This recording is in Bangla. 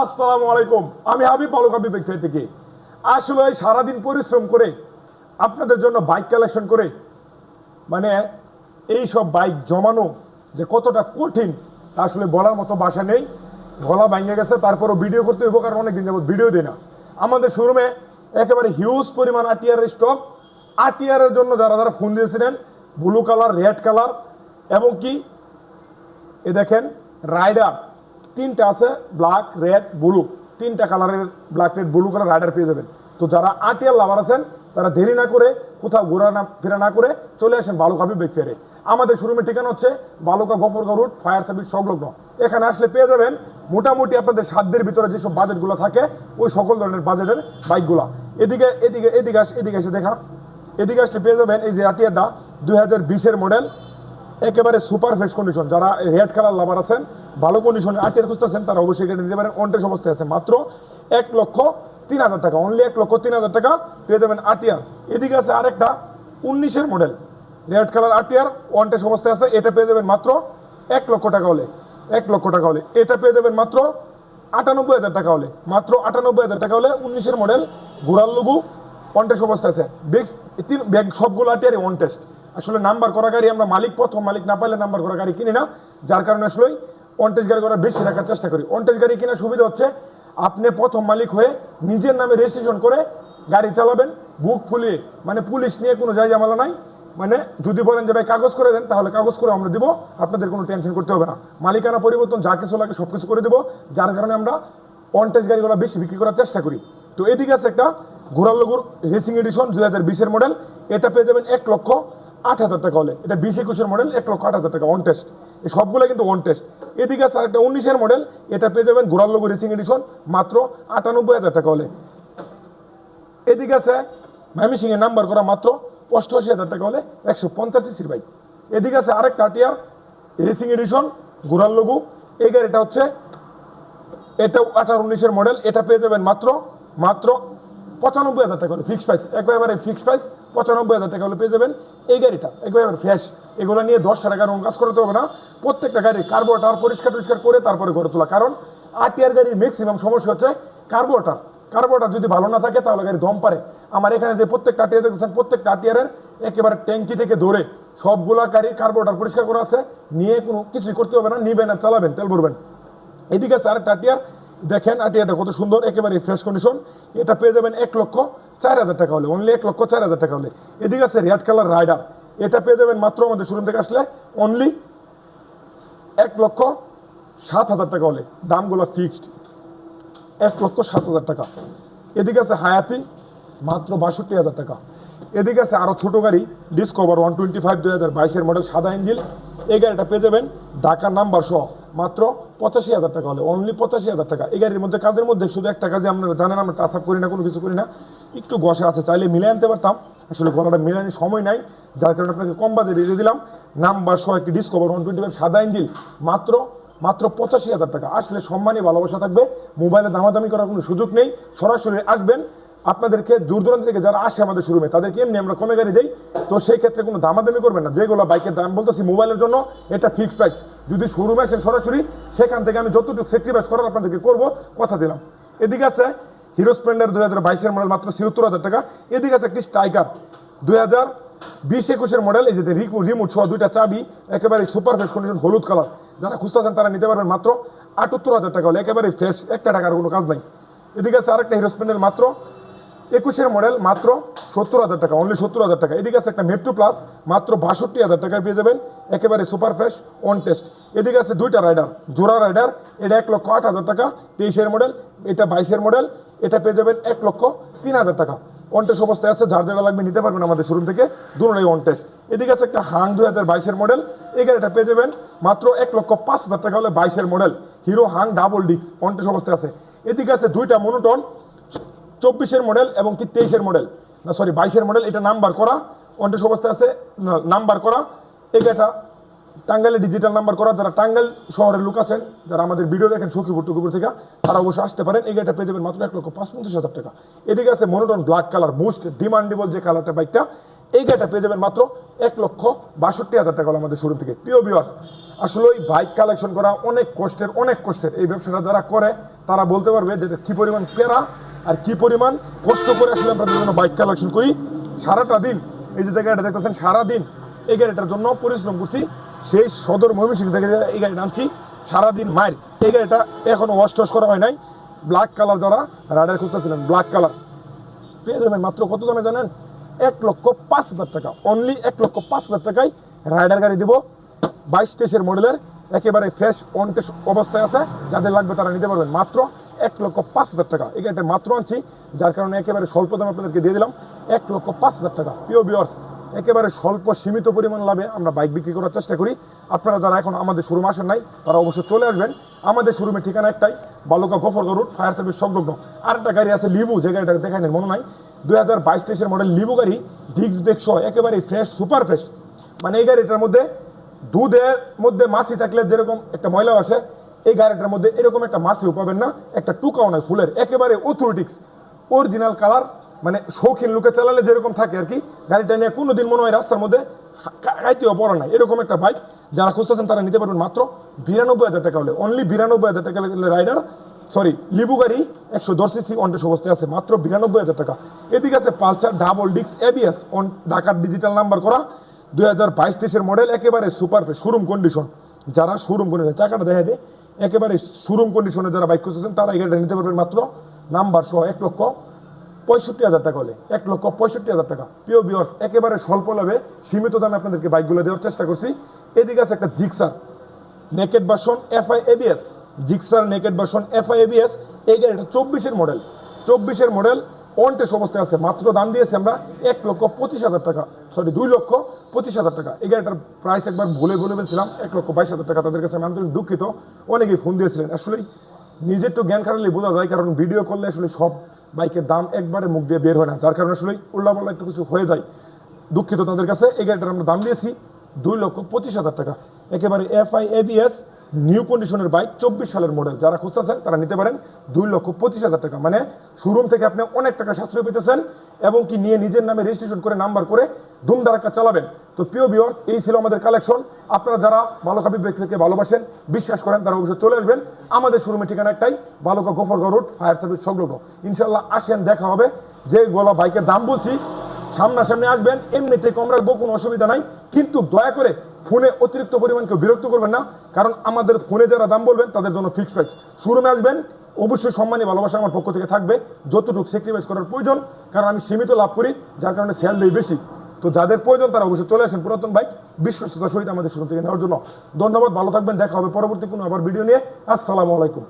আসসালামু আলাইকুম। আমি হাবিব বালক হাবিব থেকে। আসলে সারাদিন পরিশ্রম করে, আপনাদের জন্য বাইক কালেকশন করে মানে এই সব বাইক জমানো যে কতটা কঠিন, তা আসলে বলার মতো বাসা নেই। গলা ভেঙে গেছে, তারপরও ভিডিও করতে হইব, কারণ অনেকদিন যাবত ভিডিও দিই না। আমাদের শোরুমে একেবারে হিউজ পরিমাণ আটিয়ারের স্টক আটিয়ারের জন্য যারা যারা ফোন দিয়েছিলেন ব্লু কালার রেড কালার এবং কি? এ দেখেন রাইডার তিনটা আছে ব্ল্যাক রেড ব্লু তিনটা কালারের black red blue colour rider পেয়ে যাবেন। তো যারা আটিয়ার লাভার আছেন, তারা দেরি না করে কোথাও ঘোরা না, ফেরা না করে চলে আসেন বালুকা বিবেক ফেরে আমাদের শোরুমের ঠিকানা হচ্ছে Baluka Gaffargaon route fire service সংলগ্ন। এখানে আসলে পেয়ে যাবেন মোটামুটি আপনাদের সাধ্যের ভিতরে যেসব বাজেটগুলো থাকে, ওই সকল ধরনের বাজেটের বাইকগুলো এদিকে এদিকে এদিকে আস, এদিকে এসে দেখা। এদিকে আসলে পেয়ে যাবেন এই যে আটিয়ারটা দুই হাজার বিশের মডেল একেবারে সুপার ফ্রেশ কন্ডিশন যারা রেড কালার লাভার আছেন, ভালো কন্ডিশনে আটের খুঁজতেছেন, তারা অবশ্যই কেটে নিতে পারেন। অন্টেস অবস্থায় আছে। মাত্র এক লক্ষ তিন হাজার টাকা। অনলি এক লক্ষ তিন হাজার টাকা পেয়ে যাবেন আটিয়ার এদিকে আছে আরেকটা উনিশের মডেল রেড কালার আটিয়ার ওয়ান্টেস অবস্থায় আছে। এটা পেয়ে যাবেন মাত্র এক লক্ষ টাকা হলে। এক লক্ষ টাকা হলে। এটা পেয়ে যাবেন মাত্র আটানব্বই হাজার টাকা হলে। মাত্র আটানব্বই হাজার টাকা হলে উনিশের মডেল ঘোড়ার লঘু কন্টেস্ট অবস্থা আছে। বেক্স তিন ব্যাগ সবগুলো আটিয়ারে ওয়ান টেস্ট আসলে নাম্বার করা গাড়ি আমরা মালিক প্রথম, মালিক না পাইলে নাম্বার করা গাড়ি কিনি না। যার কারণে আসলে অনটেজ গাড়ি করা বেশি রাখার চেষ্টা করি। অনটেজ গাড়ি কেনার সুবিধা হচ্ছে, আপনি প্রথম মালিক হয়ে নিজের নামে রেজিস্ট্রেশন করে গাড়ি চালাবেন, বুক ফুলিয়ে। মানে পুলিশ নিয়ে কোনো জায়গা মালা নাই। মানে যদি বলেন যে, ভাই, কাগজ করে দেন, তাহলে কাগজ করে আমরা দিব। আপনাদের কোনো টেনশন করতে হবে না। মালিকানা পরিবর্তন যা কিছু লাগে সব কিছু করে দেবো। যার কারণে আমরা অনটেজ গাড়িগুলো বেশি বিক্রি করার চেষ্টা করি। তো এদিকে আছে একটা ঘোড়ার লগুর রেসিং এডিশন দু হাজার বিশের মডেল এটা পেয়ে যাবেন এক লক্ষ। আট হাজার টাকা হলে। এটা বিশ একুশের মডেল এক লক্ষ আট হাজার টাকা ওয়ান টেস্ট এই সবগুলো কিন্তু ওয়ান টেস্ট এদিকে আছে একটা উনিশের মডেল এটা পেয়ে যাবেন ঘোড়ার লঘু রেসিং এডিশন মাত্র আটানব্বই হাজার টাকা হলে। এদিকে আছে ময়মনসিং এর নাম্বার করা মাত্র অষ্টআশি হাজার টাকা হলে একশো পঞ্চাশ সিসির বাইক এদিকে আছে আরেকটা টিয়ার রেসিং এডিশন ঘোড়ার লঘু এই গাড়িটা হচ্ছে, এটা আঠারো উনিশের মডেল এটা পেয়ে যাবেন মাত্র মাত্র পঁচানব্বই হাজার টাকা হলে ফিক্স প্রাইস একেবারে ফিক্সড প্রাইস পঁচানব্বই হাজার টাকা হলে পেয়ে যাবেন এই গাড়িটা, একেবারে ফ্রেশ এগুলো নিয়ে দশটা টাকার কোনো কাজ করতে হবে না। প্রত্যেকটা গাড়ি কার্বোটার পরিষ্কার টরিষ্কার করে তারপরে গড়ে তোলা। কারণ আটিয়ার গাড়ির ম্যাক্সিমাম সমস্যা হচ্ছে কার্বোটার কার্বোটার যদি ভালো না থাকে তাহলে গাড়ি দম পারে। আমার এখানে যে প্রত্যেকটা আটিয়ার দেখতেছেন, প্রত্যেকটা আটিয়ারের একেবারে ট্যাঙ্কি থেকে ধরে সবগুলা গাড়ি কার্বোটার পরিষ্কার করা আছে। নিয়ে কোনো কিছুই করতে হবে না, নিবেন আর চালাবেন, তেল ভরবেন। এদিকে আছে আরেকটা আটিয়ার দেখেন আটিয়াটা কত সুন্দর, একেবারে ফ্রেশ কন্ডিশন এটা পেয়ে যাবেন এক লক্ষ চার হাজার টাকা হলে অনলি এক লক্ষ চার হাজার টাকা হলে। এদিকে আছে রেড কালার রাইডার এটা পেয়ে যাবেন মাত্র আমাদের শোরুম থেকে আসলে অনলি এক লক্ষ সাত হাজার টাকা হলে। দামগুলো ফিক্সড এক লক্ষ সাত হাজার টাকা। এদিকে আছে হায়াতি, মাত্র বাষট্টি হাজার টাকা। এদিকে আছে আরও ছোটো গাড়ি ডিসকভার ওয়ান টোয়েন্টি ফাইভ দুই হাজার বাইশের মডেল সাদা ইঞ্জিল এই গাড়িটা পেয়ে যাবেন ঢাকার নাম্বার সহ। মাত্র পঁচাশি হাজার টাকা হলে অনলি পঁচাশি হাজার টাকা। এই গাড়ির মধ্যে, কাজের মধ্যে শুধু একটা কাজে আপনারা জানেন, আমরা টাচ আপ করি না, কোনো কিছু করি না। একটু গসা আছে, চাইলে মিলে আনতে পারতাম। আসলে গলাটা মিলানোর সময় নাই, যার কারণে আপনাকে কম বাজে দিয়ে দিলাম। নাম্বার সহ একটি ডিসকভার ওয়ান টোয়েন্টি ফাইভ সাদা ইঞ্জিল মাত্র মাত্র পঁচাশি হাজার টাকা। আসলে সম্মানই ভালোবাসা থাকবে। মোবাইলে দামাদামি করার কোনো সুযোগ নেই। সরাসরি আসবেন আপনাদেরকে দূর দূরান্ত থেকে যারা আসে আমাদের শোরুমে তাদেরকে এমনি আমরা কমে গাড়ি দেই। তো সেই ক্ষেত্রে কোনো দামাদামি করবেন না। যেগুলো বাইকের দাম বলতেছি মোবাইলের জন্য, এটা ফিক্সড প্রাইস যদি শোরুমে আসেন সরাসরি, সেখান থেকে আমি যতটুকু স্যাক্রিফাইস করার আপনাদেরকে করব, কথা দিলাম। এদিকে আছে হিরো স্প্লেন্ডার দুই হাজার বাইশের মডেল মাত্র ছিয়াত্তর হাজার টাকা। এদিকে আছে একটি স্ট্রাইকার দুই হাজার বিশ একুশের মডেল এই যে রিমোট সহ দুইটা চাবি, একেবারে সুপার ফ্রেশ কন্ডিশন হলুদ কালার যারা খুঁজতেছেন তারা নিতে পারবেন মাত্র আটাত্তর হাজার টাকা হলে, একেবারে ফ্রেশ একটা টাকার কোনো কাজ নাই। এদিকে আছে আরেকটা হিরো স্প্লেন্ডার মাত্র একুশের মডেল মাত্র সত্তর হাজার টাকা অনলি সত্তর হাজার টাকা। এদিকে আছে একটা মেট্রো প্লাস মাত্র বাষট্টি হাজার টাকায় পেয়ে যাবেন। একেবারে সুপার ফ্রেশ অন টেস্ট এদিকে আছে দুইটা রাইডার জোড়া রাইডার এটা এক লক্ষ আট হাজার টাকা, তেইশের মডেল এটা বাইশের মডেল এটা পেয়ে যাবেন এক লক্ষ তিন হাজার টাকা। অন টেস্ট অবস্থায় আছে, যার যেটা লাগবে নিতে পারবেন আমাদের শোরুম থেকে দুটোটাই অন টেস্ট এদিকে আছে একটা হাং দুই হাজার বাইশের মডেল এই গাড়িটা পেয়ে যাবেন মাত্র এক লক্ষ পাঁচ হাজার টাকা হলে বাইশের মডেল হিরো হাং ডাবল ডিক্স অন টেস্ট অবস্থায় আছে। এদিকে আছে দুইটা মনোটন চব্বিশের মডেল এবং কি তেইশের মডেল না সরি বাইশের মডেল এটা নাম্বার করা অন্টেস অবস্থায় আছে নাম্বার করা। গাড়িটা টাঙ্গাইলে ডিজিটাল নাম্বার করা, যারা টাঙ্গাইল শহরের লোক আছেন, যারা আমাদের ভিডিও দেখেন সখীপুর, টুকুপুর থেকে, তারা অবশ্যই আসতে পারেন। এই গাড়িটা পেয়ে যাবেন মাত্র এক লক্ষ পাঁচ পঞ্চাশ হাজার টাকা। এদিকে আছে monotone black colour most demandable যে কালারটা বাইকটা এই গাড়িটা পেয়ে যাবেন মাত্র এক লক্ষ বাষট্টি হাজার টাকা হলো আমাদের শুরু থেকে। প্রিয় বিওয়ার্স আসলে ওই বাইক কালেকশন করা অনেক কষ্টের অনেক কষ্টের। এই ব্যবসাটা যারা করে, তারা বলতে পারবে যে এটা কি পরিমাণ পেরা আর কি পরিমাণ কষ্ট করে আসলে আমরা বিভিন্ন বাইক কালেকশন করি? সারাটা দিন, এই যে জায়গাটা দেখতেছেন, সারাদিন এই গাড়িটার জন্য পরিশ্রম করছি। সেই সদর ময়মনসিংহ থেকে এই গাড়ি নামছি সারাদিন মাইল এই গাড়িটা এখনও ওয়াশ টস করা হয় নাই। ব্ল্যাক কালার যারা রাইডার খুঁজতেছিলেন ব্ল্যাক কালার পেয়ে যাবেন মাত্র কত দামে জানেন? এক লক্ষ পাঁচ হাজার টাকা। অনলি এক লক্ষ পাঁচ হাজার টাকায় রাইডার গাড়ি দিব। বাইশ তেইশের মডেলের, একেবারে ফ্রেশ অন অবস্থায় আছে। যাদের লাগবে তারা নিতে পারবেন। মাত্র এক লক্ষ পাঁচ হাজার টাকা। এই গাড়িটা মাত্র আনছি, যার কারণে একেবারে স্বল্প দামে আপনাদেরকে দিয়ে দিলাম। এক লক্ষ পাঁচ হাজার টাকা। প্রিয় বিয়ার্স একেবারে স্বল্প সীমিত পরিমাণ লাভে আমরা বাইক বিক্রি করার চেষ্টা করি। আপনারা যারা এখন আমাদের শোরুম আসেন নাই, তারা অবশ্যই চলে আসবেন। আমাদের শোরুমের ঠিকানা একটাই, Baluka Gaffargaon route fire service সংলগ্ন। আর একটা গাড়ি আছে লিবু যে গাড়িটা নেন মনে নাই? দুই হাজার বাইশ তেইশের মডেল লিবু গাড়ি ডিক্স ব্রেক সহ, একেবারে ফ্রেশ সুপার ফ্রেশ মানে এই গাড়িটার মধ্যে দুধের মধ্যে মাছি থাকলে যেরকম একটা ময়লা আসে এই গাড়িটার মধ্যে এরকম একটা মাছিও পাবেন না, একটা টুকাও নয়, ফুলের, একেবারে অথরিটিক্স অরিজিনাল কালার মানে শৌখিন লুকে চালালে যেরকম থাকে আর কি, গাড়িটা নিয়ে কোনোদিন মনে হয় রাস্তার মধ্যে খাইতেও পড়া নাই। এরকম একটা বাইক যারা খুঁজতেছেন তারা নিতে পারবেন মাত্র বিরানব্বই হাজার টাকা হলে অনলি বিরানব্বই হাজার টাকা হলে রাইডার সরি লিবু গাড়ি একশো দশ সিসি অনটেস অবস্থায় আছে, মাত্র বিরানব্বই হাজার টাকা। এদিকে আছে পালসার ডাবল ডিক্স এবিএস অন ঢাকার ডিজিটাল নাম্বার করা, দুই হাজার বাইশ তেইশের মডেল একেবারে সুপার শোরুম কন্ডিশন যারা শোরুম কন্ডিশন চাকাটা দেখা দেয় একেবারে শোরুম কন্ডিশনে যারা বাইক খুঁজতেছেন তারা গাড়িটা নিতে পারবেন মাত্র নাম্বার সহ এক লক্ষ পঁয়ষট্টি হাজার টাকা হলে। এক লক্ষ পঁয়ষট্টি হাজার টাকা। প্রিয় বিয়ার্স একেবারে স্বল্প লাভে সীমিত দামে আপনাদেরকে বাইকগুলো দেওয়ার চেষ্টা করছি। এদিকে আছে একটা Gixxer naked version FI ABS Gixxer naked version FI ABS এই গাড়িটা চব্বিশের মডেল চব্বিশের মডেল অন টেস্ট অবস্থায় আছে, মাত্র দাম দিয়েছি আমরা এক লক্ষ পঁচিশ হাজার টাকা। সরি দুই লক্ষ পঁচিশ হাজার টাকা। এই গাড়িটার প্রাইস একবার ভুলে ভুলে বলছিলাম, এক লক্ষ বাইশ হাজার টাকা। তাদের কাছে আমি আন্তরিক দুঃখিত। অনেকেই ফোন দিয়েছিলেন। আসলেই নিজের তো জ্ঞান খারালে বোঝা যায়, কারণ ভিডিও করলে আসলে সব বাইকের দাম একবারে মুখ দিয়ে বের হয় না। যার কারণে আসলে উল্লাপাল্লা একটু কিছু হয়ে যায়। দুঃখিত তাদের কাছে। এই গাড়িটার আমরা দাম দিয়েছি দুই লক্ষ পঁচিশ হাজার টাকা। একেবারে এফআই এবিএস নিউ কন্ডিশনের বাইক, চব্বিশ সালের মডেল। যারা খুঁজতেছেন, তারা নিতে পারেন দুই লক্ষ পঁচিশ হাজার টাকা। মানে শোরুম থেকে আপনি অনেক টাকা সাশ্রয় পেতেছেন এবং কি নিয়ে নিজের নামে রেজিস্ট্রেশন করে নাম্বার করে ধুমধারাক্কা চালাবেন। তো প্রিয় ভিউয়ার্স এই ছিল আমাদের কালেকশন আপনারা যারা বালকাবি ব্যক্তিকে ভালোবাসেন, বিশ্বাস করেন, তারা অবশ্যই চলে আসবেন। আমাদের শোরুমের ঠিকানা একটাই বালকা গোফরগা রোড ফায়ার সার্ভিস সংলগ্ন। ইনশাল্লাহ আসেন, দেখা হবে। যে গোলা বাইকের দাম বলছি, সামনাসামনি আসবেন এমনিতে কম রাখব, কোনো অসুবিধা নাই। কিন্তু দয়া করে ফোনে অতিরিক্ত পরিমাণ কেউ বিরক্ত করবেন না, কারণ আমাদের ফোনে যারা দাম বলবেন, তাদের জন্য ফিক্সড প্রাইস শোরুমে আসবেন, অবশ্যই সম্মানী, ভালোবাসা আমার পক্ষ থেকে থাকবে, যতটুকু স্যাক্রিফাইস করার প্রয়োজন, কারণ আমি সীমিত লাভ করি, যার কারণে সেল দেই বেশি। তো যাদের প্রয়োজন, তারা অবশ্যই চলে আসেন পুরাতন বাইক বিশ্বস্ততার সহিত আমাদের শোরুম থেকে নেওয়ার জন্য। ধন্যবাদ, ভালো থাকবেন, দেখা হবে পরবর্তী কোনো আবার ভিডিও নিয়ে। আসসালামু আলাইকুম।